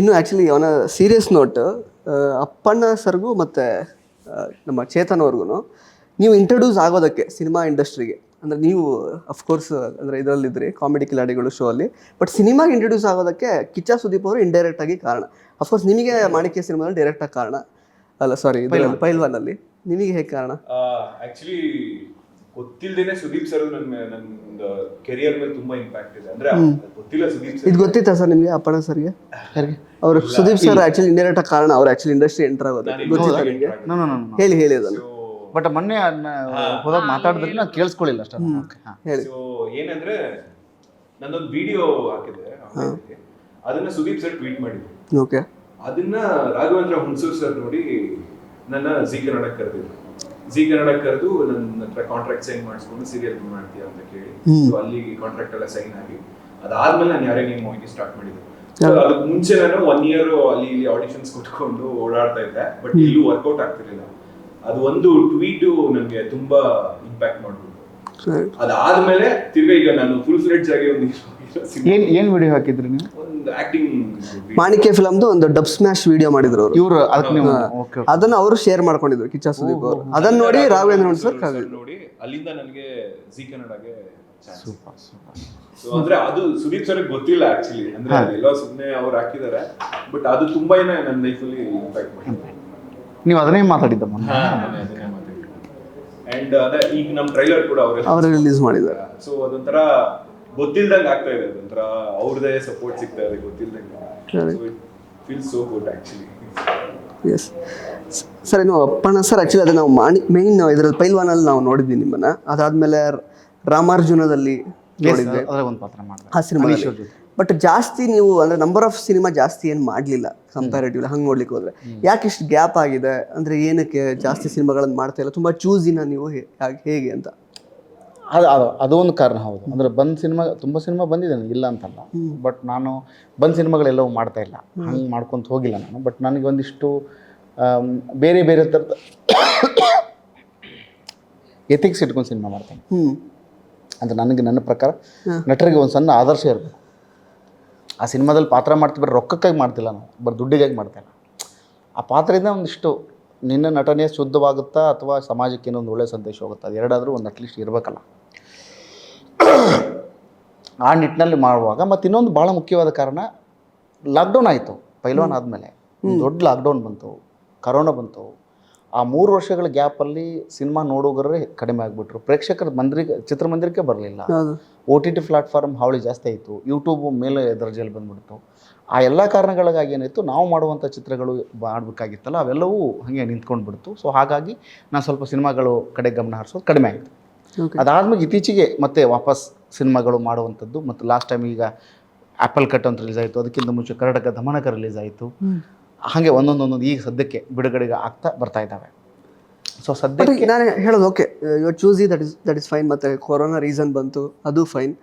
ಇನ್ನು ಆ್ಯಕ್ಚುಲಿ ಅವನ serious note Appanna ಸರ್ಗೂ ಮತ್ತು ನಮ್ಮ ಚೇತನ್ ಅವ್ರಿಗೂ ನೀವು ಇಂಟ್ರೊಡ್ಯೂಸ್ ಆಗೋದಕ್ಕೆ ಸಿನಿಮಾ ಇಂಡಸ್ಟ್ರಿಗೆ ಅಂದರೆ ನೀವು ಅಫ್ಕೋರ್ಸ್ ಅಂದರೆ ಇದರಲ್ಲಿದ್ರಿ ಕಾಮಿಡಿ ಕಿಲಾಡಿಗಳು ಶೋ ಅಲ್ಲಿ. ಬಟ್ ಸಿನಿಮಾಗೆ ಇಂಟ್ರೊಡ್ಯೂಸ್ ಆಗೋದಕ್ಕೆ ಕಿಚ್ಚ ಸುದೀಪ್ ಅವರು ಇಂಡೈರೆಕ್ಟ್ ಆಗಿ ಕಾರಣ. ಅಫ್ಕೋರ್ಸ್ ನಿಮಗೆ ಮಾಣಿಕ್ಯ ಸಿನಿಮಾದಲ್ಲಿ ಡೈರೆಕ್ಟ್ ಆಗಿ ಕಾರಣ. ಅಲ್ಲ ಸಾರಿ ಪೈಲ್ವಾನಲ್ಲಿ ನಿಮಗೆ ಹೇಗೆ ಕಾರಣ? ಆಕ್ಚುಲಿ ಗೊತ್ತಿಲ್ದೇನೆ ಸುದೀಪ್ ಸರ್ ನನ್ನ ನನ್ನ ಕೆರಿಯರ್ ಮೇಲೆ ತುಂಬಾ ಇಂಪ್ಯಾಕ್ಟ್ ಇದೆ. ಅಂದ್ರೆ ಗೊತ್ತಿಲ್ಲ ಸುದೀಪ್ ಸರ್ ಇದು ಗೊತ್ತಿತ್ತಾ ಸರ್ ನಿಮಗೆ ಅಪ್ಪಣ ಸರ್ಗೆ ಅವರು ಸುದೀಪ್ ಸರ್ ಆಕ್ಚುಲಿ ಇಂಡೈರೆಕ್ಟ್ ಆಗಿ ಕಾರಣ ಅವ್ರು ಆಕ್ಚುಲಿ ಇಂಡಸ್ಟ್ರಿ ಎಂಟರ್ ಆಗೋದು. ಗೊತ್ತಿಲ್ಲ ನಿಮಗೆ? ನೋ ನೋ ನೋ ಹೇಳಿ ಹೇಳಿ ಅದನ್ನು. ಬಟ್ ಮೊನ್ನೆ ಅದನ್ನ ಹೋದಾಗ ಮಾತಾಡಿದ್ರೆ ನಾನು ಕೇಳಿಸ್ಕೊಳ್ಳಿಲ್ಲ ಅಷ್ಟೇ. ಹೇಳಿ. ಸೊ ಏನಂದ್ರೆ ನನ್ನೊಂದು ವಿಡಿಯೋ ಹಾಕಿದೆ ಅದನ್ನ ಸುದೀಪ್ ಸರ್ ಟ್ವೀಟ್ ಮಾಡಿದ್ರು. ಓಕೆ. ಅದನ್ನ ರಾಘವೇಂದ್ರ ಹುಣಸೂರ್ ಸರ್ ನೋಡಿ ನನ್ನ ಜಿ ಕನ್ನಡಕ್ಕೆ ಕರೆದಿದ್ರು. ಜಿ ಕನ್ನಡ ಕರೆದು ನನ್ನ ಹತ್ರ ಕಾಂಟ್ರಾಕ್ಟ್ ಸೈನ್ ಮಾಡಿಸ್ಕೊಂಡು ಸೀರಿಯಲ್ ಮಾಡ್ತೀಯ ಅಂತ ಕೇಳಿ. ಸೊ ಅಲ್ಲಿ ಕಾಂಟ್ರಾಕ್ಟ್ ಎಲ್ಲ ಸೈನ್ ಆಗಿ. ಅದಾದ್ಮೇಲೆ ನಾನು ಯಾರೇ ನಿಮ್ಮ ಹೋಗಿ ಸ್ಟಾರ್ಟ್ ಮಾಡಿದ್ದು. ಅದಕ್ಕೆ ಮುಂಚೆ ನಾನು ಒನ್ ಇಯರ್ ಅಲ್ಲಿ ಇಲ್ಲಿ ಆಡಿಷನ್ಸ್ ಕೊಟ್ಕೊಂಡು ಓಡಾಡ್ತಾ ಇದ್ದೆ. ಬಟ್ ಇಲ್ಲೂ ವರ್ಕೌಟ್ ಆಗ್ತಿರ್ಲಿಲ್ಲ. ಅದು ಒಂದು ಟ್ವೀಟು ನನಗೆ ತುಂಬಾ ಇಂಪ್ಯಾಕ್ಟ್ ಮಾಡ್ಬಿಟ್ಟು ಅದಾದ್ಮೇಲೆ ತಿರ್ಗಾ ಈಗ ನಾನು ಫುಲ್ ಫ್ಲೆಡ್ಜ್ ಆಗಿ ಒಂದು ಏನು ಏನ್ ವಿಡಿಯೋ ಹಾಕಿದ್ರಿ ನೀವು? ಒಂದು ಆಕ್ಟಿಂಗ್ ಮಾಣಿಕ್ಯ ಫಿಲಮ್ದು ಒಂದು ಡಬ್ ಸ್ಮ್ಯಾಶ್ ವಿಡಿಯೋ ಮಾಡಿದ್ರು ಅವರು. ಇವರು ಅದಕ್ಕೆ ನೀವು ಓಕೆ ಅದನ್ನ ಅವರು ಶೇರ್ ಮಾಡ್ಕೊಂಡಿದ್ರು ಕಿಚ್ಚ ಸುದೀಪ್ ಅವರು. ಅದನ್ನ ನೋಡಿ ರಾಘವೇಂದ್ರ ಹುಣ್ ಸರ್ ನೋಡಿ ಅಲ್ಲಿಂದ ನನಗೆ ಜಿ ಕನ್ನಡಗೆ ಚಾನ್ಸ್ ಸೂಪರ್ ಸೂಪರ್ ಸೊ ಅಂದ್ರೆ ಅದು ಸುದೀಪ್ ಸರ್ ಗೊತ್ತಿಲ್ಲ ಆಕ್ಚುಲಿ ಅಂದ್ರೆ ಎಲ್ಲೋ ಸುಮ್ಮನೆ ಅವ್ರು ಹಾಕಿದ್ದಾರೆ. ಬಟ್ ಅದು ತುಂಬಾ ನನ್ನ ಲೈಫಲ್ಲಿ ಇಂಪ್ಯಾಕ್ಟ್ ಮಾಡಿದೆ. ನೀವು ಅದನ್ನೇ ಮಾತಾಡಿದ್ದ ಮೊನ್ನೆ. ಅಂಡ್ ಅದೇ ಈಗ ನಮ್ಮ ಟ್ರೈಲರ್ ಕೂಡ ಅವರು ಅವರು ರಿಲೀಸ್ ಮಾಡಿದ್ದಾರೆ. ಸೊ ಅದೊಂಥರ ಗೊತ್ತಿಲ್ದಂಗೆ ಆಗ್ತಾ ಇದೆ. ಅದೊಂಥರ ಅವ್ರದೇ ಸಪೋರ್ಟ್ ಸಿಗ್ತಾ ಇದೆ ಗೊತ್ತಿಲ್ದಂಗೆ. Feel so good actually yes sir ಏನು ಅಪ್ಪಣ್ಣ ಸರ್ ಆ್ಯಕ್ಚುಲಿ ಅದು ನಾವು ಮಾಣಿ ಮೇಯ್ನ್ ಇದರಲ್ಲಿ ಪೈಲ್ವಾನಲ್ಲಿ ನಾವು ನೋಡಿದ್ವಿ ನಿಮ್ಮನ್ನ. ಅದಾದ್ಮೇಲೆ ರಾಮಾರ್ಜುನದಲ್ಲಿ ನೋಡಿದ್ವಿ. ಅದ್ರ ಒಂದು ಪಾತ್ರ ಮಾಡಿದೆ. ಆ ಸಿನಿಮಾ ಜೊತೆ. ಬಟ್ ಜಾಸ್ತಿ ನೀವು ಅಂದ್ರೆ ನಂಬರ್ ಆಫ್ ಸಿನಿಮಾ ಜಾಸ್ತಿ ಏನು ಮಾಡಲಿಲ್ಲ ಕಂಪ್ಯಾರಿಟಿವ್ಲಿ ಹಂಗೆ ನೋಡ್ಲಿಕ್ಕೆ ಹೋದ್ರೆ. ಯಾಕೆ ಇಷ್ಟು ಗ್ಯಾಪ್ ಆಗಿದೆ? ಅಂದ್ರೆ ಏನಕ್ಕೆ ಜಾಸ್ತಿ ಸಿನಿಮಾಗಳನ್ನು ಮಾಡ್ತಾ ಇಲ್ಲ? ತುಂಬಾ ಚೂಸಿನ ನೀವು ಹೇಗೆ ಅಂತ. ಅದು ಅದು ಅದು ಒಂದು ಕಾರಣ ಹೌದು. ಅಂದ್ರೆ ಬಂದ್ ಸಿನಿಮಾ ತುಂಬ ಸಿನಿಮಾ ಬಂದಿದೆ ನನಗೆ ಇಲ್ಲ ಅಂತಲ್ಲ. ಬಟ್ ನಾನು ಬಂದ್ ಸಿನಿಮಾಗಳೆಲ್ಲವೂ ಮಾಡ್ತಾ ಇಲ್ಲ. ಹಂಗೆ ಮಾಡ್ಕೊಂತ ಹೋಗಿಲ್ಲ ನಾನು. ಬಟ್ ನನಗೆ ಒಂದಿಷ್ಟು ಬೇರೆ ಬೇರೆ ಥರದ ಎಥಿಕ್ಸ್ ಇಟ್ಕೊಂಡು ಸಿನಿಮಾ ಮಾಡ್ತೇನೆ. ಅಂದರೆ ನನಗೆ ನನ್ನ ಪ್ರಕಾರ ನಟರಿಗೆ ಒಂದು ಸಣ್ಣ ಆದರ್ಶ ಇರಬೇಕು. ಆ ಸಿನಿಮಾದಲ್ಲಿ ಪಾತ್ರ ಮಾಡ್ತೀವಿ ಬರೀ ರೊಕ್ಕಕ್ಕಾಗಿ ಮಾಡ್ತಿಲ್ಲ ನಾನು. ಬರೀ ದುಡ್ಡಿಗಾಗಿ ಮಾಡ್ತಾ ಇಲ್ಲ. ಆ ಪಾತ್ರದಿಂದ ಒಂದಿಷ್ಟು ನಿನ್ನ ನಟನೆ ಶುದ್ಧವಾಗುತ್ತಾ ಅಥವಾ ಸಮಾಜಕ್ಕೆ ಏನೊಂದು ಒಳ್ಳೆಯ ಸಂದೇಶ ಹೋಗುತ್ತಾ ಅದು ಎರಡಾದರೂ ಒಂದು ಅಟ್ಲೀಸ್ಟ್ ಇರಬೇಕಲ್ಲ. ಆ ನಿಟ್ಟಿನಲ್ಲಿ ಮಾಡುವಾಗ ಮತ್ತು ಇನ್ನೊಂದು ಭಾಳ ಮುಖ್ಯವಾದ ಕಾರಣ ಲಾಕ್ಡೌನ್ ಆಯಿತು. ಪೈಲ್ವಾನ್ ಆದಮೇಲೆ. ದೊಡ್ಡ ಲಾಕ್ಡೌನ್ ಬಂತು. ಕರೋನಾ ಬಂತು. ಆ ಮೂರು ವರ್ಷಗಳ ಗ್ಯಾಪಲ್ಲಿ ಸಿನಿಮಾ ನೋಡೋಗರೇ ಕಡಿಮೆ ಆಗಿಬಿಟ್ರು. ಪ್ರೇಕ್ಷಕರ ಮಂದಿರಿಗೆ ಚಿತ್ರಮಂದಿರಕ್ಕೆ ಬರಲಿಲ್ಲ. ಓ ಟಿ ಟಿ ಪ್ಲಾಟ್ಫಾರ್ಮ್ ಹಾವಳಿ ಜಾಸ್ತಿ ಆಯಿತು. ಯೂಟ್ಯೂಬ್ ಮೇಲೆ ದರ್ಜೆಯಲ್ಲಿ ಬಂದ್ಬಿಡ್ತು. ಆ ಎಲ್ಲ ಕಾರಣಗಳಿಗಾಗಿ ಏನಾಯಿತು? ನಾವು ಮಾಡುವಂಥ ಚಿತ್ರಗಳು ಮಾಡಬೇಕಾಗಿತ್ತಲ್ಲ ಅವೆಲ್ಲವೂ ಹಾಗೆ ನಿಂತ್ಕೊಂಡು ಬಿಡ್ತು ಸೊ ಹಾಗಾಗಿ ನಾನು ಸ್ವಲ್ಪ ಸಿನಿಮಾಗಳು ಕಡೆ ಗಮನ ಹರಿಸೋದು ಕಡಿಮೆ ಆಯಿತು. ಅದಾದ್ಮೇಲೆ ಇತ್ತೀಚೆಗೆ ಮತ್ತೆ ವಾಪಸ್ ಸಿನಿಮಾಗಳು ಮಾಡುವಂಥದ್ದು ಮತ್ತು ಲಾಸ್ಟ್ ಟೈಮ್ ಈಗ ಆ್ಯಪಲ್ ಕಟ್ ಅಂತ ರಿಲೀಸ್ ಆಯಿತು. ಅದಕ್ಕಿಂತ ಮುಂಚೆ ಕರ್ನಾಟಕ ದಮನಕ ರಿಲೀಸ್ ಆಯಿತು. ಹಾಗೆ ಒಂದೊಂದೊಂದೊಂದು ಒಂದೊಂದು ಈಗ ಸದ್ಯಕ್ಕೆ ಬಿಡುಗಡೆಗೆ ಆಗ್ತಾ ಬರ್ತಾ ಇದ್ದಾವೆ. ಸೊ ಸದ್ಯಕ್ಕೆ ನಾನು ಹೇಳೋದು okay you choosy that is that is fine ಮತ್ತು ಕೊರೋನಾ ರೀಸನ್ ಬಂತು ಅದು ಫೈನ್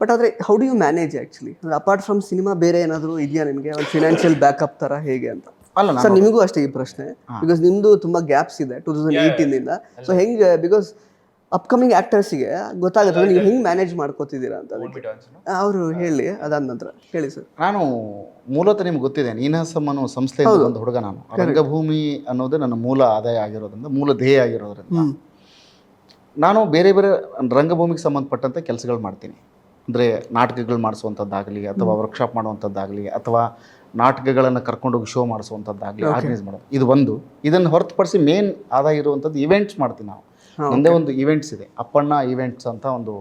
ಬಟ್ ಆದರೆ how do you manage actually apart from cinema ಬೇರೆ ಏನಾದರೂ ಇದೆಯಾ ನಿಮಗೆ? ಒಂದು ಫಿನಾನ್ಷಿಯಲ್ ಬ್ಯಾಕಪ್ ಥರ ಹೇಗೆ ಅಂತ? ಅಲ್ಲ ಸರ್ ನಿಮಗೂ ಅಷ್ಟೇ ಈ ಪ್ರಶ್ನೆ. ಬಿಕಾಸ್ ನಿಮ್ಮದು ತುಂಬ ಗ್ಯಾಪ್ಸ್ ಇದೆ ಟೂ ತೌಸಂಡ್ ಏಯ್ಟೀನಿಂದ ಸೊ ಹೆಂಗೆ ಬಿಕಾಸ್ ಅಪ್ಕಮಿಂಗ್ ಆ್ಯಕ್ಟರ್ಸಿಗೆ ಗೊತ್ತಾಗುತ್ತೆ. ನೀವು ಹೆಂಗೆ ಮ್ಯಾನೇಜ್ ಮಾಡ್ಕೋತಿದ್ದೀರಾ ಅಂತ ಅದಕ್ಕೆ. ಅವರು ಹೇಳಿ ಅದಾದ ನಂತರ. ಹೇಳಿ ಸರ್. ನಾನು ಮೂಲತಃ ನಿಮ್ಗೆ ಗೊತ್ತಿದೆ ನೀನಾಸಮ್ ಅನ್ನೋ ಸಂಸ್ಥೆ ಒಂದು ಹುಡುಗ ನಾನು. ರಂಗಭೂಮಿ ಅನ್ನೋದೇ ನನ್ನ ಮೂಲ ಆದಾಯ ಆಗಿರೋದ್ರಿಂದ ಮೂಲ ಧ್ಯೇಯ ಆಗಿರೋದ್ರಿಂದ. ನಾನು ಬೇರೆ ಬೇರೆ ರಂಗಭೂಮಿಗೆ ಸಂಬಂಧಪಟ್ಟಂತ ಕೆಲಸಗಳು ಮಾಡ್ತೀನಿ. ಅಂದರೆ ನಾಟಕಗಳು ಮಾಡಿಸುವಂಥದ್ದಾಗಲಿ ಅಥವಾ ವರ್ಕ್ಶಾಪ್ ಮಾಡುವಂಥದ್ದಾಗಲಿ ಅಥವಾ ನಾಟಕಗಳನ್ನು ಕರ್ಕೊಂಡೋಗಿ ಶೋ ಮಾಡಿಸುವಂಥದ್ದಾಗಲಿ ಆರ್ಗನೈಸ್ ಮಾಡೋದು. ಇದು ಒಂದು. ಇದನ್ನು ಹೊರತುಪಡಿಸಿ ಮೇನ್ ಆದಾಯ ಇರುವಂಥದ್ದು ಇವೆಂಟ್ಸ್ ಮಾಡ್ತೀನಿ ನಾವು. ಒಂದೇ ಒಂದು ಇವೆಂಟ್ಸ್ ಇದೆ ಅಪ್ಪಣ್ಣ ಇವೆಂಟ್ಸ್ ಅಂತ ಒಂದು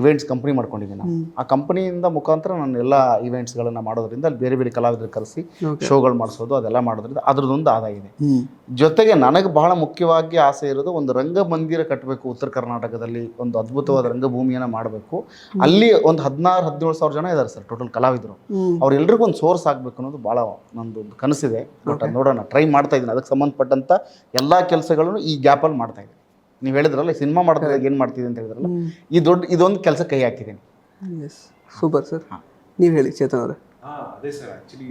ಇವೆಂಟ್ಸ್ ಕಂಪ್ನಿ ಮಾಡ್ಕೊಂಡಿದ್ದೀನಿ ನಾನು ಆ ಕಂಪ್ನಿಯಿಂದ ಮುಖಾಂತರ ನಾನು ಎಲ್ಲ ಇವೆಂಟ್ಸ್ಗಳನ್ನು ಮಾಡೋದ್ರಿಂದ ಅಲ್ಲಿ ಬೇರೆ ಬೇರೆ ಕಲಾವಿದರು ಕರೆಸಿ ಶೋಗಳು ಮಾಡಿಸೋದು ಅದೆಲ್ಲ ಮಾಡೋದ್ರಿಂದ ಅದ್ರದ್ದೊಂದು ಆದಾಯ ಇದೆ. ಜೊತೆಗೆ ನನಗೆ ಬಹಳ ಮುಖ್ಯವಾಗಿ ಆಸೆ ಇರೋದು ಒಂದು ರಂಗಮಂದಿರ ಕಟ್ಟಬೇಕು ಉತ್ತರ ಕರ್ನಾಟಕದಲ್ಲಿ ಒಂದು ಅದ್ಭುತವಾದ ರಂಗಭೂಮಿಯನ್ನು ಮಾಡಬೇಕು. ಅಲ್ಲಿ ಒಂದು ಹದಿನಾರು ಹದಿನೇಳು ಸಾವಿರ ಜನ ಇದ್ದಾರೆ ಸರ್ ಟೋಟಲ್ ಕಲಾವಿದರು. ಅವರೆಲ್ಲರಿಗೂ ಅವ್ರೆಲ್ರಿಗೂ ಒಂದು ಸೋರ್ಸ್ ಆಗಬೇಕು ಅನ್ನೋದು ಭಾಳ ನಂದು ಕನಸಿದೆ. ಬಟ್ ನೋಡೋಣ ಟ್ರೈ ಮಾಡ್ತಾ ಇದ್ದೀನಿ. ಅದಕ್ಕೆ ಸಂಬಂಧಪಟ್ಟಂಥ ಎಲ್ಲ ಕೆಲಸಗಳನ್ನು ಈ ಗ್ಯಾಪಲ್ಲಿ ಮಾಡ್ತಾ ಇದ್ದೀನಿ. ನೀವು ಹೇಳಿದ್ರಲ್ಲ ಸಿನಿಮಾ ಮಾಡ್ತಿದ್ದಾಗ ಏನು ಮಾಡ್ತಿದ್ದೆ ಅಂತ ಹೇಳಿದ್ರಲ್ಲ ಈ ದೊಡ್ಡ ಇದೊಂದು ಕೆಲಸ ಕೈ ಹಾಕಿದ್ದೀನಿ. ಎಸ್ ಸೂಪರ್ ಸರ್ ನೀವು ಹೇಳಿ ಚೇತನ್ ಅವರೇ. ಹಾ ಅದೇ ಸರ್ ಆ್ಯಕ್ಚುಲಿ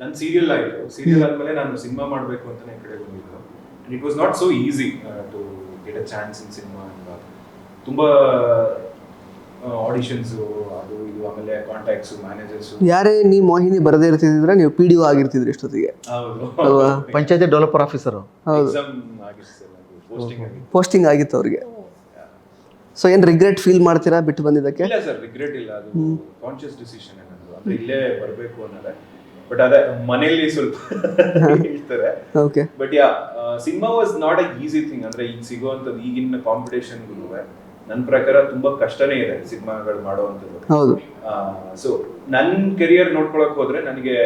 ನನ್ನ ಸೀರಿಯಲ್ ಆಯಿತು ಸೀರಿಯಲ್ ಆದಮೇಲೆ ನಾನು ಸಿನಿಮಾ ಮಾಡಬೇಕು ಅಂತಲೇ ಈ ಕಡೆ ಬಂದಿದ್ದು. And it was not so easy to get a chance in cinema ಅಂತ ತುಂಬ ಆಡಿಷನ್ಸು ಅದು ಇದು ಆಮೇಲೆ ಕಾಂಟ್ಯಾಕ್ಟ್ಸು ಮ್ಯಾನೇಜರ್ಸು ಯಾರೇ ನೀ ಮೋಹಿನಿ ಬರದೇ ಇರ್ತಿದ್ರೆ ನೀವು ಪಿ ಡಿ ಒ ಆಗಿರ್ತಿದ್ರಿ ಇಷ್ಟೊತ್ತಿಗೆ. ಹೌದು. ಅಲ್ವಾ? ಪಂಚಾಯತಿ ಡೆವಲಪರ್ ಆಫೀಸರು ಹೌದು. ಎಕ್ಸಾಮ್ ಆಗಿತ್ತು ಸರ್ ಅದು ಪೋಸ್ಟಿಂಗ್ ಆಗಿತ್ತು. ಅವ್ರಿಗೆ. ಸೊ ಏನು ರಿಗ್ರೆಟ್ ಫೀಲ್ ಮಾಡ್ತೀರಾ ಬಿಟ್ಟು ಬಂದಿದ್ದಕ್ಕೆ? ಇಲ್ಲ ಸರ್ ರಿಗ್ರೆಟ್ ಇಲ್ಲ. ಅದು ಕಾನ್ಶಿಯಸ್ ಡಿಸಿಷನ್ ಏನದು ಅಂದ್ರೆ ಇಲ್ಲೇ ಬರಬೇಕು ಅನ್ನೋದೇ. ಬಟ್ ಅದೇ ಮನೆಯಲ್ಲಿ ಸ್ವಲ್ಪ ಹೇಳ್ತಾರೆ. Okay but yeah cinema was not a easy thing ಅಂದ್ರೆ ಈಗ ಸಿಗುವಂಥದ್ದು ಈಗಿನ ಕಾಂಪಿಟೇಷನ್ಗಳು ನನ್ನ ಪ್ರಕಾರ ತುಂಬಾ ಕಷ್ಟನೇ ಇದೆ ಸಿನಿಮಾಗಳು ಮಾಡುವಂಥದ್ದು. ಹೌದು. ಸೊ ನನ್ನ ಕೆರಿಯರ್ ನೋಡ್ಕೊಳಕ್ ಹೋದ್ರೆ ನನಗೆ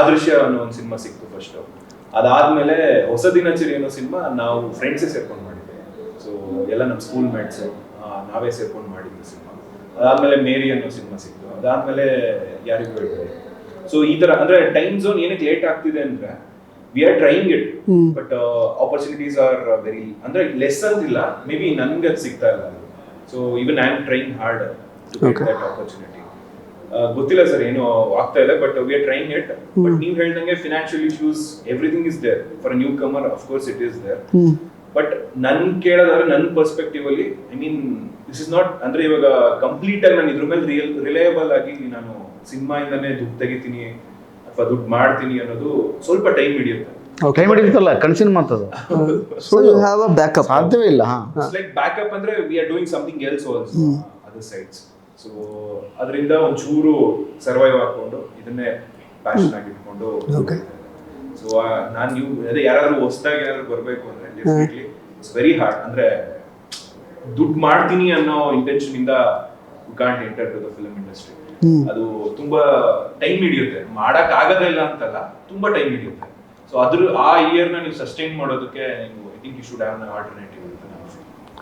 ಆದೃಶ್ಯ ಅನ್ನೋ ಒಂದು ಸಿನಿಮಾ ಸಿಕ್ತು ಫಸ್ಟ್ ಅದಾದ್ಮೇಲೆ ಹೊಸ ದಿನಚರಿ ಅನ್ನೋ ಸಿನಿಮಾ ನಾವು ಫ್ರೆಂಡ್ಸ್ ಸೇರ್ಕೊಂಡು ಮಾಡಿದ್ವಿ ಸೊ ಎಲ್ಲ ನಮ್ಮ ಸ್ಕೂಲ್ ಮೇಟ್ಸ್ ನಾವೇ ಸೇರ್ಕೊಂಡು ಮಾಡಿದ್ವಿ ಸಿನಿಮಾ. ಅದಾದ್ಮೇಲೆ ಮೇರಿ ಅನ್ನೋ ಸಿನಿಮಾ ಸಿಕ್ತು. ಅದಾದ್ಮೇಲೆ ಯಾರಿಗೂ ಹೇಳ್ಬೋದು ಸೊ ಈ ತರ ಅಂದ್ರೆ ಟೈಮ್ ಝೋನ್ ಏನಕ್ಕೆ ಲೇಟ್ ಆಗ್ತಿದೆ ಅಂದ್ರೆ we are trying it but opportunities are very ಅಂದ್ರೆ ಲೆಸ್ ಅಂತಿಲ್ಲ ಮೇ ಬಿ ನನ್ಗೆ ಅದು ಸಿಗ್ತಾ ಇಲ್ಲ so even I am trying hard to opportunity ಗೊತ್ತಿಲ್ಲ ಸರ್ ಏನು ಆಗ್ತಾ ಇದೆ but we are trying it but ನೀವು ಹೇಳ್ದಂಗೆ financial issues everything is there for newcomer of course it is there but ನನ್ ಕೇಳೋದಾದ್ರೆ ನನ್ನ ಪರ್ಸ್ಪೆಕ್ಟಿವ್ ಅಲ್ಲಿ I mean this is not ಅಂದ್ರೆ ಇವಾಗ ಕಂಪ್ಲೀಟ್ ಆಗಿ ನಾನು ಇದ್ರ ಮೇಲೆ ರಿಯಲ್ ರಿಲಯಬಲ್ ಆಗಿ ನಾನು ಸಿನಿಮಾ ಇಂದಾನೆ ದುಡ್ಡು ತೆಗಿತೀನಿ ಅಥವಾ ದುಡ್ಡು ಮಾಡ್ತೀನಿ ಅನ್ನೋದು ಸ್ವಲ್ಪ ಟೈಮ್ ಹಿಡಿಯುತ್ತೆ. ಟೈಮ್ ಹಿಡಿತಲ್ಲ ಕನ್ಸಿನ್ ಮಾತದು so you have a backup ಸಾಧ್ಯವೇ ಇಲ್ಲ ಲೈಕ್ ಬ್ಯಾಕಪ್ ಅಂದ್ರೆ we are doing something else also other sides so ಅದರಿಂದ ಒಂಚೂರು ಸರ್ವೈವ್ ಹಾಕೊಂಡು ಇದನ್ನೇ ಪ್ಯಾಷನ್ ಆಗಿ ಇಟ್ಕೊಂಡು ಸೊ ನಾನು ನೀವು ಅದೇ ಯಾರಾದ್ರೂ ಹೊಸದಾಗಿ ಯಾರಾದ್ರೂ ಬರಬೇಕು ಅಂದ್ರೆ ಡೆಫಿನೆಟ್ಲಿ ಇಟ್ಸ್ ವೆರಿ ಹಾರ್ಡ್ ಅಂದ್ರೆ ದುಡ್ಡು ಮಾಡ್ತೀನಿ ಅನ್ನೋ ಇಂಟೆನ್ಷನ್ ಇಂದ can't enter to the film industry ಅದು ತುಂಬಾ ಟೈಮ್ ಹಿಡಿಯುತ್ತೆ. ಮಾಡಕ್ ಆಗೋದಿಲ್ಲ ಅಂತಲ್ಲ ತುಂಬಾ ಟೈಮ್ ಹಿಡಿಯುತ್ತೆ. ಸೊ ಅದ್ರ ಆ ಇಯರ್ನ ನೀವು ಸಸ್ಟೈನ್ ಮಾಡೋದಕ್ಕೆ ನೀವು I think you should have alternative ಅಂತ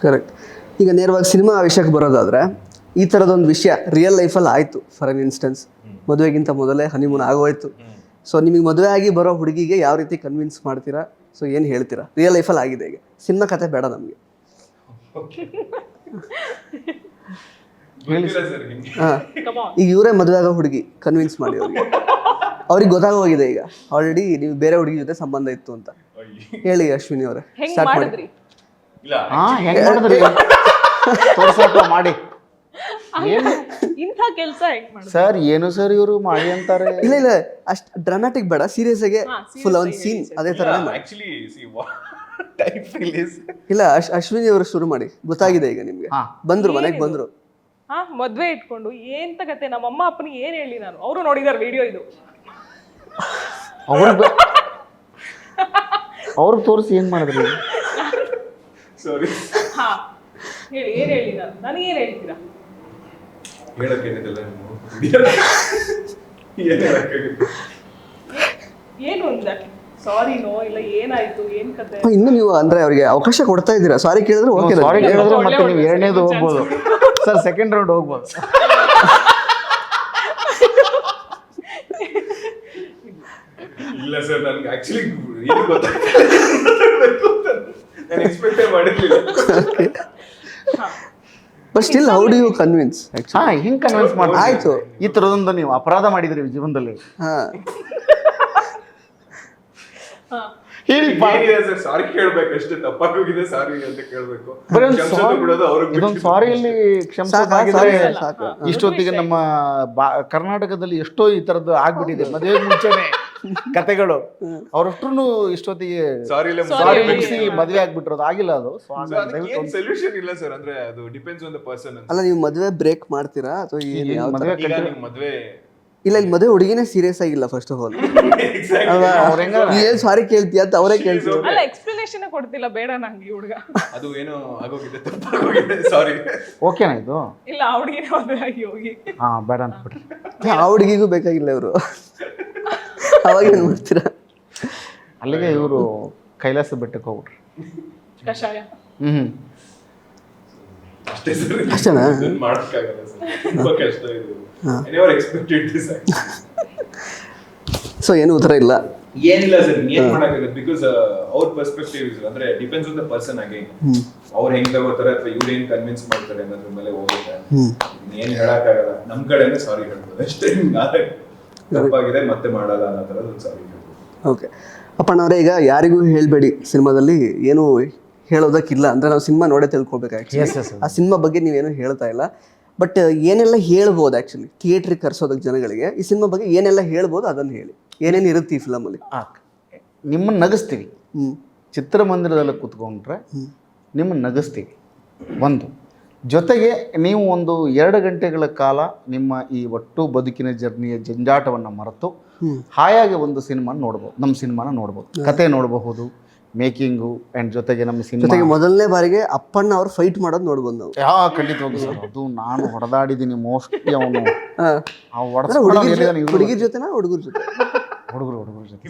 ಕರೆಕ್ಟ್ ಈಗ ನೇರವಾಗಿ ಸಿನಿಮಾ ವಿಷಯಕ್ಕೆ ಬರೋದಾದ್ರೆ ಈ ಥರದೊಂದು ವಿಷಯ ರಿಯಲ್ ಲೈಫಲ್ಲಿ ಆಯಿತು. ಫಾರ್ ಅನ್ ಇನ್ಸ್ಟೆನ್ಸ್ ಮದುವೆಗಿಂತ ಮೊದಲೇ ಹನಿಮೂನ್ ಆಗೋಯ್ತು. ಸೊ ನಿಮಗೆ ಮದುವೆ ಆಗಿ ಬರೋ ಹುಡುಗಿಗೆ ಯಾವ ರೀತಿ ಕನ್ವಿನ್ಸ್ ಮಾಡ್ತೀರಾ? ಸೊ ಏನು ಹೇಳ್ತೀರಾ? ರಿಯಲ್ ಲೈಫಲ್ಲಿ ಆಗಿದೆ ಈಗ ಸಿನಿಮಾ ಕತೆ ಬೇಡ ನಮಗೆ. ಹಾಂ. ಈಗ ಇವರೇ ಮದುವೆ ಆಗೋ ಹುಡುಗಿ ಕನ್ವಿನ್ಸ್ ಮಾಡಿ ಅವ್ರಿಗೆ. ಅವ್ರಿಗೆ ಗೊತ್ತಾಗೋಗಿದೆ ಈಗ. ಆಲ್ರೆಡಿ ನೀವು ಬೇರೆ ಹುಡುಗಿ ಜೊತೆ ಸಂಬಂಧ ಇತ್ತು ಅಂತ. ಹೇಳಿ ಅಶ್ವಿನಿ ಅವರೇ. ಹೆಂಗ್ ಸ್ಟಾರ್ಟ್ ಮಾಡಿ. ಹಾ ಮಾಡಿ. ಇಂಥ ಕೆಲಸ ಹೆಂಗ್ ಸರ್ ಏನು ಸರ್ ಇವರು ಮಾಡಿ ಅಂತಾರೆ? ಇಲ್ಲ ಇಲ್ಲ ಅಷ್ಟು ಡ್ರಾಮ್ಯಾಟಿಕ್ ಬೇಡ. ಸೀರಿಯಸ್ ಆಗಿ ಫುಲ್ ಒಂದು ಸೀನ್ ಅದೇ ಥರ ಆಕ್ಚುಲಿ ಸಿ ಟೈಪ್ ರಿಲೀಸ್ ಇಲ್ಲ ಅಶ್ ಅಶ್ವಿನಿ ಅವರು ಶುರು ಮಾಡಿ. ಗೊತ್ತಾಗಿದೆ ಈಗ ನಿಮ್ಗೆ. ಹಾ. ಬಂದ್ರು ಮನೆಗೆ ಬಂದ್ರು. ಹಾ ಮದ್ವೆ ಇಟ್ಕೊಂಡು ಏಂತ ಕತೆ? ನಮ್ಮ ಅಮ್ಮ ಅಪ್ಪನಿಗೆ ಏನ್ ಹೇಳಿ ನಾನು? ಅವರು ನೋಡಿದಾರೆ ವಿಡಿಯೋ ಇದು. ಅವ್ರು ಅವ್ರಿಗೆ ತೋರಿಸಿ ಏನ್ ಮಾಡಿದ್ರಿ? ಸಾರಿ ಹಾ ಹೇಳಿ ಏನ್ ಹೇಳಿ ನಾನು? ನನಗೆ ಏನ್ ಹೇಳ್ತೀರಾ? ಹೇಳಕ್ಕೇನಿದೆಲ್ಲ ನೀವು ಏನ್ ಅಂದ ಸಾರಿನೋ ಇಲ್ಲ ಏನಾಯ್ತು? ಏನ್ ಕತೆ? ಇನ್ನು ನೀವು ಅಂದ್ರೆ ಅವ್ರಿಗೆ ಅವಕಾಶ ಕೊಡ್ತಾ ಇದ್ದೀರಾ? ಸಾರಿ ಕೇಳಿದ್ರೆ ಓಕೆ ಸಾರಿ ಕೇಳಿದ್ರೆ ಮತ್ತೆ ನೀವು ಎರಡನೇದು ಹೋಗ್ಬೋದು. ಸರ್ ಸೆಕೆಂಡ್ ರೌಂಡ್ ಹೋಗ್ಬೋದು. ಇಲ್ಲ ಸರ್ ನನ್ಗೆ ಆಕ್ಚುಲಿ ಏನು ಗೊತ್ತಾಗ್ತಿಲ್ಲ. ನಾನು ಎಕ್ಸ್ಪೆಕ್ಟೇ ಮಾಡಿರ್ಲಿಲ್ಲ. But still how do you convince ಹಾ ಹಿಂಗ್ ಕನ್ವಿನ್ಸ್ ಮಾಡಿ ಆಯ್ತು. ಈ ತರದೊಂದು ನೀವು ಅಪರಾಧ ಮಾಡಿದ್ರಿ ಜೀವನದಲ್ಲಿ. ಹಾ. ಹೇಳಿ ಸಾರಿ? ಕೇಳ್ಬೇಕು ಸಾರಿ ಕೇಳ್ಬೇಕಷ್ಟೇ ತಪ್ಪಾಗೋಗಿದೆ ಸಾರಿ ಅಂತ ಕೇಳ್ಬೇಕು. ಇದೊಂದು. ಸಾರಿಯಲ್ಲಿ ಕ್ಷಮಿಸೋದಾಗಿದ್ರೆ. ಇಷ್ಟೊತ್ತಿಗೆ ನಮ್ಮ ಬಾ ಕರ್ನಾಟಕದಲ್ಲಿ ಎಷ್ಟೋ ಈ ತರದ್ದು ಆಗ್ಬಿಟ್ಟಿದೆ. ಮದುವೆ ಮುಂಚೆನೆ ಕತೆಗಳು. ಅವ್ರಷ್ಟ್ರು ಇಷ್ಟೊತ್ತಿಗೆ ಸಾರಿ ಸಾರಿ. ಮುಗಿಸಿ ಮದುವೆ ಆಗ್ಬಿಟ್ಟಿರೋದು. ಆಗಿಲ್ಲ ಅದು. So ಹಂಗಾಗಿ ದಯವಿಟ್ಟು ಸೊಲ್ಯೂಷನ್ ಇಲ್ಲ ಸರ್ ಅಂದ್ರೆ ಅದು ಡಿಪೆಂಡ್ಸ್ ಆನ್ ದ ಪರ್ಸನ್ ಅಲ್ಲ ನೀವು ಮದುವೆ ಬ್ರೇಕ್ ಮಾಡ್ತೀರಾ? ಅಥವಾ ಏನು ಯಾವ? ಈಗ ನಿಮ್ ಮದ್ವೆ ಇಲ್ಲ ಇಲ್ಲಿ ಮದುವೆ ಹುಡುಗಿನೇ ಸೀರಿಯಸ್ ಆಗಿಲ್ಲ ಫಸ್ಟ್ ಆಫ್ ಆಲ್ Exactly. ಅವ್ರ್ ಹೆಂಗ- ನೀ ಏನ್ ಸಾರಿ ಕೇಳ್ತೀಯ ಅಂತ ಅವರೇ ಕೇಳ್ತೀವಿ. ಅಲ್ಲ ಎಕ್ಸ್ಪ್ಲನೇಷನ್ ಕೊಡ್ತಿಲ್ಲ ಬೇಡ ನಂಗೆ ಈ ಹುಡುಗ. ಅದು ಏನೋ ಆಗೋಗಿದೆ ತಪ್ಪಾಗೋಗಿದೆ ಸಾರಿ ಓಕೆನಾ ಇದು? ಇಲ್ಲ ಆ ಹುಡುಗಿನೇ ಮದುವೆ ಆಗಿ ಹೋಗಿ. ಹಾ ಬೇಡ ಅಂದ್ಬಿಟ್ರಿ. ಆ ಹುಡುಗಿಗೂ ಬೇಕಾಗಿಲ್ಲ ಇವರು. ಅವಾಗ ಏನ್ ಮಾಡ್ತೀರಾ? ಅಲ್ಲಿಗೆ ಇವರು ಕೈಲಾಸ ಬೆಟ್ಟಕ್ಕೆ ಹೋಗ್ಬಿಟ್ರಿ. ಕಷಾಯ. ಹ್ಮ್. ಅಷ್ಟೇ ಸರ್. ಅಷ್ಟೇನಾ? ಇದನ್ನ ಮಾಡಕ್ಕಾಗಲ್ಲ ಸರ್. ತುಂಬಾ ಕಷ್ಟ ಇದು. I never expected this so ಏನು ಉತ್ತರ ಇಲ್ಲ? ಏನಿಲ್ಲ ಸರ್ ಏನ್ ಮಾಡಕ್ಕಾಗತ್ತೆ? ಬಿಕಾಸ್ ಅವ್ರ ಪರ್ಸ್ಪೆಕ್ಟಿವ್ ಅಂದ್ರೆ ಡಿಪೆಂಡ್ಸ್ ಆನ್ ದ ಪರ್ಸನ್ ಆಗಿ ಅವ್ರು ಹೆಂಗ್ ತಗೋತಾರೆ ಅಥವಾ ಇವ್ರು ಏನ್ ಕನ್ವಿನ್ಸ್ ಮಾಡ್ತಾರೆ ಅನ್ನೋದ್ರ ಮೇಲೆ ಹೋಗುತ್ತೆ. ಏನ್ ಹೇಳಕ್ಕಾಗಲ್ಲ. ನಮ್ ಕಡೆನೇ ಸಾರಿ ಹೇಳ್ಬೋದು. ಅಷ್ಟೇ ನಾಳೆ ತಪ್ಪಾಗಿದೆ ಮತ್ತೆ ಮಾಡಲ್ಲ ಅನ್ನೋ ತರದ್ ಒಂದು ಸಾರಿ ಓಕೆ ಅಪ್ಪಣ್ಣವ್ರೆ ಈಗ ಯಾರಿಗೂ ಹೇಳಬೇಡಿ ಸಿನಿಮಾದಲ್ಲಿ ಏನು ಹೇಳೋದಕ್ಕಿಲ್ಲ ಅಂದರೆ ನಾವು ಸಿನಿಮಾ ನೋಡೇ ತಿಳ್ಕೊಬೇಕು. ಆ ಸಿನಿಮಾ ಬಗ್ಗೆ ನೀವೇನು ಹೇಳ್ತಾ ಇಲ್ಲ. ಬಟ್ ಏನೆಲ್ಲ ಹೇಳ್ಬೋದು ಆ್ಯಕ್ಚುಲಿ ಥಿಯೇಟ್ರಿಗೆ ಕರ್ಸೋದಕ್ಕೆ ಜನಗಳಿಗೆ ಈ ಸಿನಿಮಾ ಬಗ್ಗೆ ಏನೆಲ್ಲ ಹೇಳ್ಬೋದು ಅದನ್ನು ಹೇಳಿ. ಏನೇನು ಇರುತ್ತೆ ಈ ಫಿಲಮಲ್ಲಿ ಆ, ನಿಮ್ಮನ್ನು ನಗಿಸ್ತೀವಿ. ಹ್ಞೂ ಚಿತ್ರಮಂದಿರದಲ್ಲಿ ಕೂತ್ಕೊಂಡ್ರೆ ನಿಮ್ಮನ್ನು ನಗಿಸ್ತೀವಿ. ಒಂದು ಜೊತೆಗೆ ನೀವು ಒಂದು ಎರಡು ಗಂಟೆಗಳ ಕಾಲ ನಿಮ್ಮ ಈ ಒಟ್ಟು ಬದುಕಿನ ಜರ್ನಿಯ ಜಂಜಾಟವನ್ನು ಮರೆತು ಹಾಯಾಗಿ ಒಂದು ಸಿನಿಮಾ ನೋಡ್ಬೋದು ನಮ್ಮ ಸಿನಿಮಾನ ನೋಡ್ಬೋದು. ಕತೆ ನೋಡಬಹುದು ಮೇಕಿಂಗು ಆ್ಯಂಡ್ ಜೊತೆಗೆ ನಮ್ಮ ಸಿನಿಮಾ. ಜೊತೆಗೆ ಮೊದಲನೇ ಬಾರಿಗೆ ಅಪ್ಪಣ್ಣ ಅವ್ರು ಫೈಟ್ ಮಾಡೋದು ನೋಡ್ಬೋದು ನಾವು. ಯಾ ಖಂಡಿತವಾಗಿ ಸರ್. ಅದು ನಾನು ಹೊಡೆದಾಡಿದ್ದೀನಿ ಮೋಸ್ಟ್ಲಿ ಅವನು. ಹಾಂ. ಆ ಹುಡುಗ ಹುಡುಗಿರ ಜೊತೆನಾ ಹುಡುಗರ ಜೊತೆ? ಹುಡುಗರು ಹುಡುಗರ ಜೊತೆ.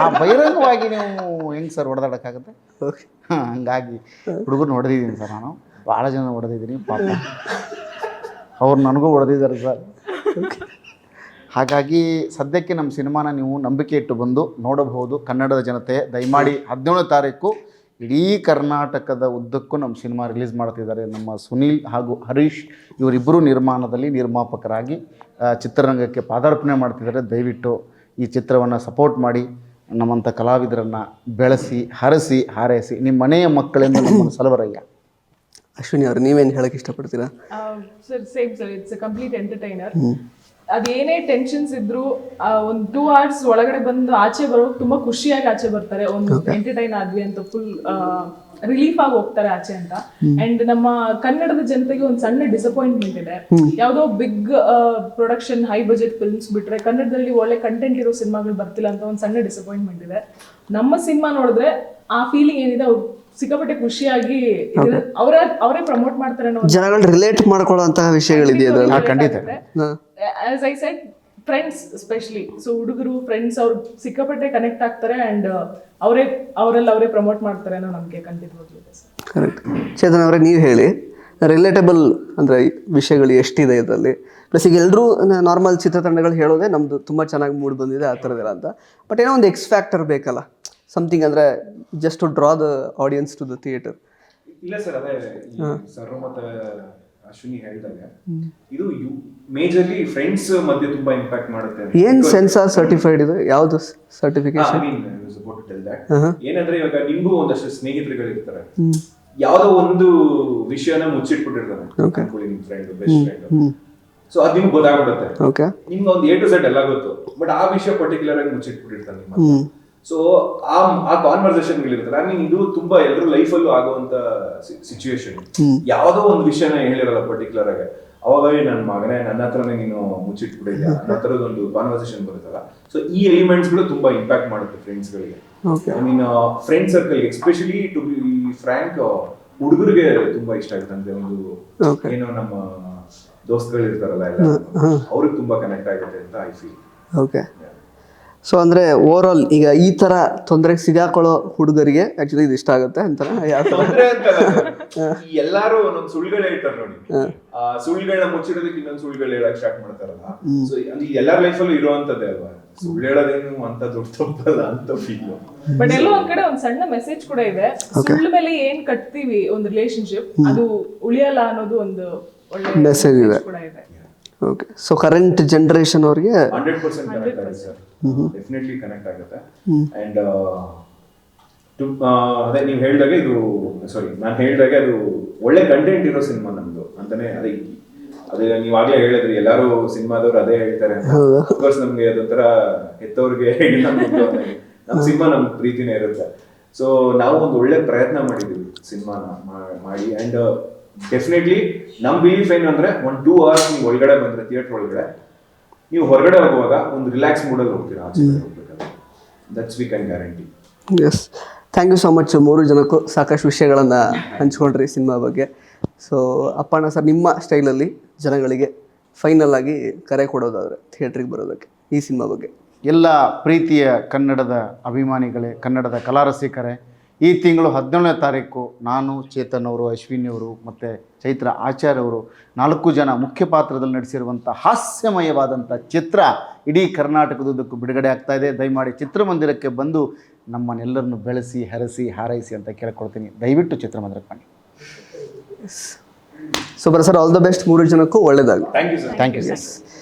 ಆ ಬಹಿರಂಗವಾಗಿ ನೀವು ಹೆಂಗ್ ಸರ್ ಹೊಡೆದಾಡಕ್ಕಾಗತ್ತೆ? ಓಕೆ ಹಾಂ ಹಂಗಾಗಿ ಹುಡುಗರು ನೋಡಿದೀನಿ ಸರ್ ನಾನು. ಭಾಳ ಜನ ಹೊಡೆದಿದ್ದೀನಿ, ಪಾಪ. ಅವ್ರು ನನಗೂ ಹೊಡೆದಿದ್ದಾರೆ ಸರ್. ಹಾಗಾಗಿ ಸದ್ಯಕ್ಕೆ ನಮ್ಮ ಸಿನಿಮಾನ ನೀವು ನಂಬಿಕೆ ಇಟ್ಟು ಬಂದು ನೋಡಬಹುದು. ಕನ್ನಡದ ಜನತೆ, ದಯಮಾಡಿ ಹದಿನೇಳು ತಾರೀಕು ಇಡೀ ಕರ್ನಾಟಕದ ಉದ್ದಕ್ಕೂ ನಮ್ಮ ಸಿನಿಮಾ ರಿಲೀಸ್ ಮಾಡ್ತಿದ್ದಾರೆ. ನಮ್ಮ ಸುನೀಲ್ ಹಾಗೂ ಹರೀಶ್ ಇವರಿಬ್ಬರು ನಿರ್ಮಾಣದಲ್ಲಿ ನಿರ್ಮಾಪಕರಾಗಿ ಚಿತ್ರರಂಗಕ್ಕೆ ಪಾದಾರ್ಪಣೆ ಮಾಡ್ತಿದ್ದಾರೆ. ದಯವಿಟ್ಟು ಈ ಚಿತ್ರವನ್ನು ಸಪೋರ್ಟ್ ಮಾಡಿ, ನಮ್ಮಂಥ ಕಲಾವಿದರನ್ನು ಬೆಳೆಸಿ, ಹರಸಿ, ಹಾರೈಸಿ, ನಿಮ್ಮ ಮನೆಯ ಮಕ್ಕಳೆಂದು ನಮ್ಮ ಸಲವರಯ್ಯ. ಅಶ್ವಿನಿ ಅವರು ನೀವೇನು ಹೇಳಕ್ಕೆ ಇಷ್ಟಪಡ್ತೀರಾ? Sir same sir it's complete entertainer ಅದೇನೇ ಟೆನ್ಷನ್ಸ್ ಇದ್ರು ಒಂದು ಒಂದ್ ಟೂ ಅವರ್ಸ್ ಒಳಗಡೆ ಬಂದು ಆಚೆ ಬರೋಕ್ ತುಂಬಾ ಖುಷಿಯಾಗಿ ಆಚೆ ಬರ್ತಾರೆ. ಒಂದು ಎಂಟರ್ಟೈನ್ ಆದ್ವಿ ಅಂತ ಫುಲ್ ರಿಲೀಫ್ ಆಗಿ ಹೋಗ್ತಾರೆ ಆಚೆ ಅಂತ. ಅಂಡ್ ನಮ್ಮ ಕನ್ನಡದ ಜನತೆಗೆ ಒಂದ್ ಸಣ್ಣ ಡಿಸಪಾಯಿಂಟ್ಮೆಂಟ್ ಇದೆ. ಯಾವ್ದೋ big production high budget films ಬಿಟ್ರೆ ಕನ್ನಡದಲ್ಲಿ ಒಳ್ಳೆ ಕಂಟೆಂಟ್ ಇರೋ ಸಿನಿಮಾಗಳು ಬರ್ತಿಲ್ಲ ಅಂತ ಒಂದ್ ಸಣ್ಣ ಡಿಸಪಾಯಿಂಟ್ಮೆಂಟ್ ಇದೆ. ನಮ್ಮ ಸಿನಿಮಾ ನೋಡಿದ್ರೆ ಆ ಫೀಲಿಂಗ್ ಏನಿದೆ ಅವ್ರು ಸಿಕ್ಕಾಪಟ್ಟೆ ಖುಷಿಯಾಗಿ ಅವರ ಅವರೇ ಪ್ರಮೋಟ್ ಮಾಡ್ತಾರೆ ಜನಗಳು ರಿಲೇಟ್ ಮಾಡ್ಕೊಳ್ಳೋಂತಹ ವಿಷಯಗಳಿದೆಯಲ್ಲ ಖಂಡಿತ. As I said friends specially so ಹುಡುಗರು ಫ್ರೆಂಡ್ಸ್ ಅವ್ರು ಸಿಕ್ಕಾಪಟ್ಟೆ ಕನೆಕ್ಟ್ ಆಗ್ತಾರೆ ಅಂಡ್ ಅವರೇ ಅವರೆಲ್ಲ ಅವರೇ ಪ್ರಮೋಟ್ ಮಾಡ್ತಾರೆ ಅನ್ನೋ ಖಂಡಿತವಾಗ್ಲೂ ಇದೆ ಸರ್ ಕರೆಕ್ಟ್ ಚೇತನ್ ಅವರೇ ನೀವು ಹೇಳಿ ರಿಲೇಟಬಲ್ ಅಂದರೆ ವಿಷಯಗಳು ಎಷ್ಟಿದೆ ಇದರಲ್ಲಿ? ಪ್ಲಸ್ ಈಗ ಎಲ್ಲರೂ ನಾರ್ಮಲ್ ಚಿತ್ರತಂಡಗಳು ಹೇಳೋದೇ ನಮ್ಮದು ತುಂಬ ಚೆನ್ನಾಗಿ ಮೂಡ್ ಬಂದಿದೆ ಆ ಥರದ್ದೆಲ್ಲ ಅಂತ. ಬಟ್ ಏನೋ ಒಂದು ಎಕ್ಸ್ ಫ್ಯಾಕ್ಟರ್ ಬೇಕಲ್ಲ. ಸಮಥಿಂಗ್ ಅಂದರೆ just to draw the audience to the theatre ಇಲ್ಲ ಸರ್ ಅದೇ ಸರ್ ಮತ್ತೆ ಅಶ್ವಿನಿ ಹೇಳಿದಾಗ. ಇದು ಮೇಜರ್ಲಿ ಫ್ರೆಂಡ್ಸ್ ಮಧ್ಯೆ ತುಂಬಾ ಇಂಪ್ಯಾಕ್ಟ್ ಮಾಡುತ್ತೆ. ಏನು ಸೆನ್ಸಾರ್ ಸರ್ಟಿಫೈಡ್ ಇದು? ಯಾವುದು ಸರ್ಟಿಫಿಕೇಶನ್ ಏನಂದ್ರೆ ಇವಾಗ ನಿಮ್ಗೂ ಒಂದಷ್ಟು ಸ್ನೇಹಿತರುಗಳು ಇರ್ತಾರೆ. ಯಾವ್ದೋ ಒಂದು ವಿಷಯನ ಮುಚ್ಚಿಟ್ಬಿಟ್ಟಿರ್ತಾರೆ. ಅನ್ಕೊಳ್ಳಿ ನಿಮ್ ಫ್ರೆಂಡ್ ಬೆಸ್ಟ್ ಫ್ರೆಂಡ್ ಸೊ ಅದ್ ನಿಮ್ಗೆ ಗೊತ್ತಾಗ್ಬಿಡುತ್ತೆ. ಓಕೆ ನಿಮ್ಗೆ ಒಂದು ಎ ಟು ಸೆಟ್ ಎಲ್ಲ ಗೊತ್ತು. ಬಟ್ ಆ ವಿಷಯ ಪರ್ಟಿಕ್ಯುಲರ್ ಆಗಿ ಮುಚ್ಚಿಟ್ಬಿಟ್ಟಿರ್ತಾರೆ ನಿಮ್ಮ ಸೊ ಆ ಆ ಕಾನ್ವರ್ಸೇಷನ್ ಗಳಿರುತ್ತೆ ಐ ಮೀನ್ ಇದು ತುಂಬಾ ಎಲ್ಲರೂ ಲೈಫಲ್ಲೂ ಆಗುವಂತ ಸಿಚುವೇಶನ್ ಯಾವುದೋ ಒಂದು ವಿಷಯನ ಹೇಳಿರಲ್ಲ ಪರ್ಟಿಕ್ಯುಲರ್ ಆಗಿ. ಅವಾಗ ನನ್ನ ಮಗನೇ ನನ್ನ ಹತ್ರನೇ ನೀನು ಮುಚ್ಚಿಟ್ಬಿಟ್ಟಿದ್ಯಾ? ನನ್ನ ಹತ್ರದೊಂದು ಕಾನ್ವರ್ಸೇಷನ್ ಬರುತ್ತಲ್ಲ? ಸೊ ಈ ಎಲಿಮೆಂಟ್ಸ್ಗಳು ತುಂಬಾ ಇಂಪ್ಯಾಕ್ಟ್ ಮಾಡುತ್ತೆ ಫ್ರೆಂಡ್ಸ್ ಗಳಿಗೆ I mean friend circle especially to be frank ಹುಡುಗರಿಗೆ ತುಂಬಾ ಇಷ್ಟ ಆಗುತ್ತೆ. ಅಂದ್ರೆ ಒಂದು ಏನೋ ನಮ್ಮ ದೋಸ್ತ್ಗಳು ಇರ್ತಾರಲ್ಲ ಎಲ್ಲ ಅವ್ರಿಗೆ ತುಂಬಾ ಕನೆಕ್ಟ್ ಆಗುತ್ತೆ ಅಂತ ಐ ಫೀಲ್ ಓಕೆ ಸೊ ಅಂದರೆ ಓವರ್ ಆಲ್ ಈಗ ಈ ಥರ ತೊಂದರೆಗೆ ಸಿಗಾಕೊಳ್ಳೋ ಹುಡುಗರಿಗೆ ಆ್ಯಕ್ಚುಲಿ ಇದು ಇಷ್ಟ ಆಗುತ್ತೆ ಅಂತಾನೆ ಯಾವ ಥರ ತೊಂದ್ರೆ ಅಂತ ಈ ಎಲ್ಲಾರು ಒಂದೊಂದು ಸುಳ್ಳುಗಳು ಹೇಳ್ತಾರೆ ನೋಡಿ. ಆ ಸುಳ್ಳುಗಳನ್ನ ಮುಚ್ಚಿಡೋದಕ್ಕೆ ಇನ್ನೊಂದು ಸುಳ್ಳುಗಳು ಹೇಳಕ್ ಸ್ಟಾರ್ಟ್ ಮಾಡ್ತಾರಲ್ಲ. ಸೊ ಅಂದ್ರೆ ಎಲ್ಲಾರ ಲೈಫಲ್ಲೂ ಇರುವಂತದ್ದೇ ಅಲ್ವಾ? ಸುಳ್ಳು ಹೇಳೋದೇನು ಅಂತ ದೊಡ್ಡ ತಪ್ಪಲ್ಲ ಅಂತ ಫೀಲ್ ಬಟ್ ಎಲ್ಲೋ ಒಂದ್ ಕಡೆ ಒಂದ್ ಸಣ್ಣ ಮೆಸೇಜ್ ಕೂಡ ಇದೆ. ಸುಳ್ಳು ಮೇಲೆ ಏನ್ ಕಟ್ತೀವಿ ಒಂದು ರಿಲೇಶನ್ಶಿಪ್ ಅದು ಉಳಿಯಲ್ಲ ಅನ್ನೋದು ಒಂದು ಒಳ್ಳೆ ಮೆಸೇಜ್ ಇದೆ. ಕೂಡ ಇದೆ. ಓಕೆ ಸೊ ಕರೆಂಟ್ ಜನರೇಷನ್ ಅವರಿಗೆ ಹಂಡ್ರೆಡ್ ಪರ್ಸೆಂಟ್ ಕನೆಕ್ಟ್ ಆಗುತ್ತೆ ಸರ್. ಡೆಫಿನೆಟ್ಲಿ ಕನೆಕ್ಟ್ ಆಗುತ್ತೆ. ಅಂಡ್ ಅದೇ ನೀವು ಹೇಳಿದಾಗೆ ಇದು ಸಾರಿ ನಾನು ಹೇಳಿದಾಗೆ ಅದು ಒಳ್ಳೆ ಕಂಟೆಂಟ್ ಇರೋ ಸಿನಿಮಾ ನಮ್ದು ಅಂತಾನೆ ಅದೇ. ಅದೇ ನೀವು ಆಗ್ಲೇ ಹೇಳಿದ್ರಿ ಎಲ್ಲಾರು ಸಿನಿಮಾದವ್ರು ಅದೇ ಹೇಳ್ತಾರೆ ಕೋರ್ಸ್ ನಮ್ಗೆ ಅದೊಂಥರ ಹೆತ್ತವ್ರಿಗೆ ನಮ್ಮ ಸಿನಿಮಾ ನಮ್ ಪ್ರೀತಿನೇ ಇರುತ್ತೆ. ಸೊ ನಾವು ಒಂದು ಒಳ್ಳೆ ಪ್ರಯತ್ನ ಮಾಡಿದ್ವಿ ಸಿನಿಮಾನ ಮಾಡಿ. ಅಂಡ್ ಡೆಫಿನೆಟ್ಲಿ ನಮ್ ಬಿಲೀಫ್ ಏನು ಅಂದ್ರೆ ಒಂದ್ ಟೂ ಅವರ್ಸ್ ನೀವು ಒಳಗಡೆ ಬಂದ್ರೆ ಥಿಯೇಟರ್ ಒಳಗಡೆ ನೀವು ಹೊರಗಡೆ ಹೋಗುವಾಗ ಒಂದು ರಿಲ್ಯಾಕ್ಸ್ ಮೂಡಲ್ಲಿ ಹೋಗ್ತೀರಾ ಆಚೆ ಕಡೆ that's we can guarantee yes thank you so much ಮೂರು ಜನಕ್ಕೂ ಸಾಕಷ್ಟು ವಿಷಯಗಳನ್ನು ಹಂಚ್ಕೊಂಡ್ರಿ ಸಿನಿಮಾ ಬಗ್ಗೆ. ಸೊ ಅಪ್ಪಣ್ಣ ಸರ್ ನಿಮ್ಮ ಸ್ಟೈಲಲ್ಲಿ ಜನಗಳಿಗೆ ಫೈನಲ್ ಆಗಿ ಕರೆ ಕೊಡೋದಾದರೆ ಥಿಯೇಟ್ರಿಗೆ ಬರೋದಕ್ಕೆ ಈ ಸಿನಿಮಾ ಬಗ್ಗೆ. ಎಲ್ಲ ಪ್ರೀತಿಯ ಕನ್ನಡದ ಅಭಿಮಾನಿಗಳೇ ಕನ್ನಡದ ಕಲಾರಸಿಕರೇ ಈ ತಿಂಗಳು ಹದಿನೇಳನೇ ತಾರೀಕು ನಾನು ಚೇತನ್ ಅವರು ಅಶ್ವಿನಿ ಅವರು ಮತ್ತು ಚೈತ್ರ ಆಚಾರ್ಯ ಅವರು ನಾಲ್ಕು ಜನ ಮುಖ್ಯ ಪಾತ್ರದಲ್ಲಿ ನಡೆಸಿರುವಂಥ ಹಾಸ್ಯಮಯವಾದಂಥ ಚಿತ್ರ ಇಡೀ ಕರ್ನಾಟಕದುದ್ದಕ್ಕೂ ಬಿಡುಗಡೆ ಆಗ್ತಾ ಇದೆ. ದಯಮಾಡಿ ಚಿತ್ರಮಂದಿರಕ್ಕೆ ಬಂದು ನಮ್ಮನ್ನೆಲ್ಲರನ್ನು ಬೆಳೆಸಿ ಹರಸಿ ಹಾರೈಸಿ ಅಂತ ಕೇಳ್ಕೊಳ್ತೀನಿ. ದಯವಿಟ್ಟು ಚಿತ್ರಮಂದಿರಕ್ಕೆ ಬನ್ನಿ. ಸೊ ಬರ ಸರ್ ಆಲ್ ದ ಬೆಸ್ಟ್ ಮೂರು ಜನಕ್ಕೂ ಒಳ್ಳೆಯದಾಗಲಿ thank you sir thank you sir